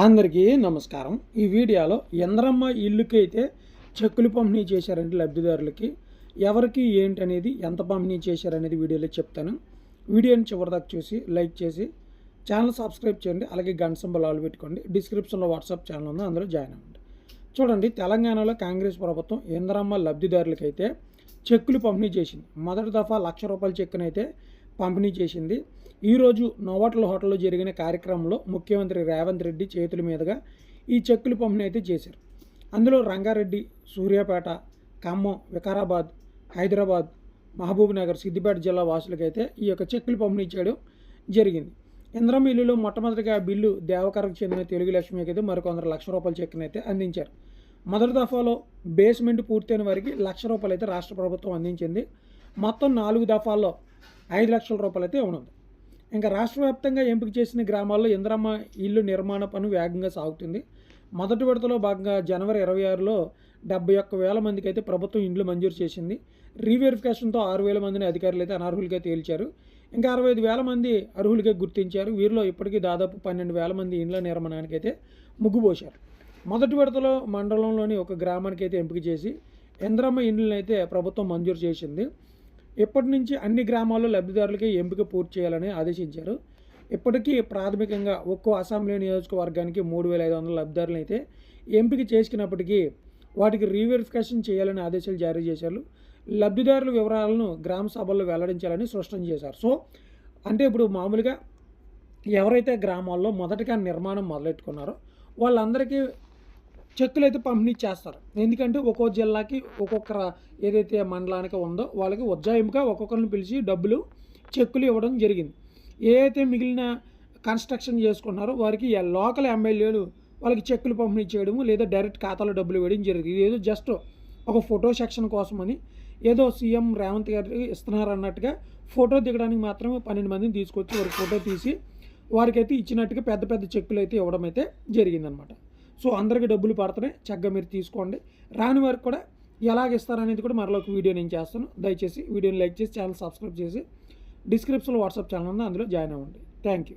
అందరికీ నమస్కారం. ఈ వీడియోలో ఎందరమ్మ ఇల్లుకి అయితే చెక్కులు పంపిణీ చేశారంటే లబ్ధిదారులకి. ఎవరికి ఏంటి అనేది ఎంత పంపిణీ చేశారనేది వీడియోలో చెప్తాను. వీడియోని చివరిదాకా చూసి లైక్ చేసి ఛానల్ సబ్స్క్రైబ్ చేయండి. అలాగే గంట సింబల్ ఆల్ పెట్టుకోండి. డిస్క్రిప్షన్లో వాట్సాప్ ఛానల్ ఉంది అందులో జాయిన్ అవ్వండి. చూడండి తెలంగాణలో కాంగ్రెస్ ప్రభుత్వం ఎందరమ్మ లబ్ధిదారులకైతే చెక్కులు పంపిణీ చేసింది. మొదటి దఫా లక్ష రూపాయల చెక్కునైతే పంపిణీ చేసింది. ఈరోజు నోవాట్ల హోటల్లో జరిగిన కార్యక్రమంలో ముఖ్యమంత్రి రేవంత్ రెడ్డి చేతుల మీదుగా ఈ చెక్కులు పంపిణీ అయితే చేశారు. అందులో రంగారెడ్డి సూర్యాపేట ఖమ్మం వికారాబాద్ హైదరాబాద్ మహబూబ్ నగర్ సిద్దిపేట జిల్లా వాసులకైతే ఈ యొక్క చెక్కులు పంపిణీ చేయడం జరిగింది. ఇంద్రం ఇల్లులో మొట్టమొదటిగా బిల్లు దేవకరకు చెందిన తెలుగు లక్ష్మికైతే మరికొందరు లక్ష రూపాయల చెక్కును అయితే అందించారు. మొదటి దఫాలో బేస్మెంట్ పూర్తయిన వారికి లక్ష రూపాయలు అయితే రాష్ట్ర ప్రభుత్వం అందించింది. మొత్తం నాలుగు దఫాల్లో ఐదు లక్షల రూపాయలు అయితే ఇవ్వనుంది. ఇంకా రాష్ట్ర వ్యాప్తంగా ఎంపిక చేసిన గ్రామాల్లో ఇంద్రమ్మ ఇల్లు నిర్మాణ పని వేగంగా సాగుతుంది. మొదటి విడతలో భాగంగా జనవరి ఇరవై ఆరులో డెబ్బై ఒక్క వేల మందికి అయితే ప్రభుత్వం ఇండ్లు మంజూరు చేసింది. రీవెరిఫికేషన్తో ఆరు వేల మందిని అధికారులు అయితే అనర్హులుగా తేల్చారు. ఇంకా అరవై ఐదు వేల మంది అర్హులుగా గుర్తించారు. వీరిలో ఇప్పటికీ దాదాపు పన్నెండు వేల మంది ఇండ్ల నిర్మాణానికి అయితే ముగ్గుపోశారు మొదటి విడతలో మండలంలోని ఒక గ్రామానికి అయితే ఎంపిక చేసి ఇంద్రమ్మ ఇండ్లను అయితే ప్రభుత్వం మంజూరు చేసింది. ఇప్పటి నుంచి అన్ని గ్రామాల్లో లబ్ధిదారులకి ఎంపిక పూర్తి చేయాలని ఆదేశించారు. ఇప్పటికీ ప్రాథమికంగా ఒక్కో అసెంబ్లీ నియోజకవర్గానికి మూడు వేల ఐదు వందల లబ్ధిదారులను అయితే ఎంపిక చేసుకున్నప్పటికీ వాటికి రీవెరిఫికేషన్ చేయాలని ఆదేశాలు జారీ చేశారు. లబ్ధిదారుల వివరాలను గ్రామ సభల్లో వెల్లడించాలని స్పష్టం చేశారు. సో అంటే ఇప్పుడు మామూలుగా ఎవరైతే గ్రామాల్లో మొదటగా నిర్మాణం మొదలెట్టుకున్నారో వాళ్ళందరికీ చెక్కులు అయితే పంపిణీ చేస్తారు ఎందుకంటే ఒక్కో జిల్లాకి ఒక్కొక్క ఏదైతే మండలానికి ఉందో వాళ్ళకి ఉజ్జాయింపుగా ఒక్కొక్కరిని పిలిచి డబ్బులు చెక్కులు ఇవ్వడం జరిగింది. ఏదైతే మిగిలిన కన్స్ట్రక్షన్ చేసుకున్నారో వారికి లోకల్ ఎమ్మెల్యేలు వాళ్ళకి చెక్కులు పంపిణీ చేయడము లేదా డైరెక్ట్ ఖాతాలో డబ్బులు వేయడం జరిగింది. ఇదేదో ఏదో జస్ట్ ఒక ఫోటో సెక్షన్ కోసమని ఏదో సీఎం రేవంత్ గారు ఇస్తున్నారు అన్నట్టుగా ఫోటో దిగడానికి మాత్రమే పన్నెండు మందిని తీసుకొచ్చి వారికి ఫోటో తీసి వారికైతే ఇచ్చినట్టుగా పెద్ద పెద్ద చెక్కులు అయితే ఇవ్వడం అయితే జరిగిందనమాట సో అందరికీ డబ్బులు పడుతున్నాయి చక్కగా మీరు తీసుకోండి. రాని వారికి కూడా ఎలాగ ఇస్తారనేది కూడా మరొక వీడియో నేను చేస్తాను. దయచేసి వీడియోని లైక్ చేసి ఛానల్ సబ్స్క్రైబ్ చేసి డిస్క్రిప్షన్లో వాట్సాప్ ఛానల్ ఉంది అందులో జాయిన్ అవ్వండి. Thank you.